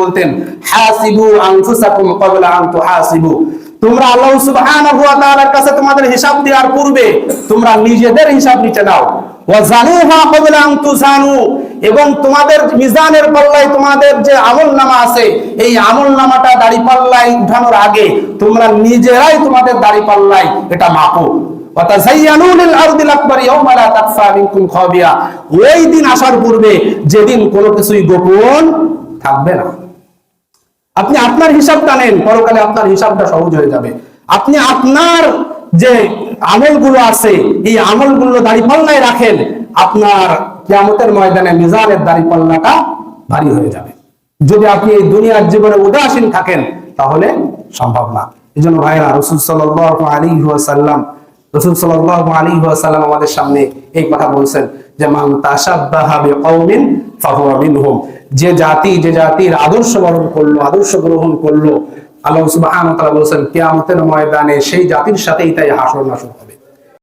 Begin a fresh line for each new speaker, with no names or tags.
বলতেন, হাসিবু আনফুসাকুম ক্বাবলা আন তুহাসিবু। তোমরা আল্লাহ সুবহানাহু ওয়া তাআলার কাছে তোমাদের হিসাব দেওয়ার পূর্বে তোমরা নিজেদের হিসাব ওয়া জানুহা ক্বাবলা আন এবং তোমাদের মিজানের পাল্লায় তোমাদের যে আমল নামা আছে, এই আমল নামাটা দাড়ি পাল্লায় উঠানোর আগে তোমরা নিজেরাই তোমাদের দাড়ি পাল্লায় এটা মাপো। ওই দিন আসার পূর্বে যেদিন কোনো কিছুই গোপন থাকবে না। আপনি আপনার হিসাবটা নেন, পরকালে আপনার হিসাবটা সহজ হয়ে যাবে। আপনি আপনার যে আমলগুলো আছে, এই আমলগুলো দাড়িপাল্লায় রাখেন, আপনার কিয়ামতের ময়দানে মিজানের দাড়িপাল্লাটা ভারী হয়ে যাবে। যদি আপনি এই দুনিয়ার জীবনে উদাসীন থাকেন, তাহলে সম্ভব না। এই জন্য ভাইরা, রসুল সাল্লাহ আলী সাল্লাম রসুল সাল্লাহ আলী সাল্লাম আমাদের সামনে এই কথা বলছেন। যে মান মিনহুম। যে জাতি, যে জাতির আদর্শ বরণ করল, আদর্শ গ্রহণ করল, আল্লাহ বলেছেন, কিয়ামতের ময়দানে সেই জাতির সাথেই তাই হাসর নাসর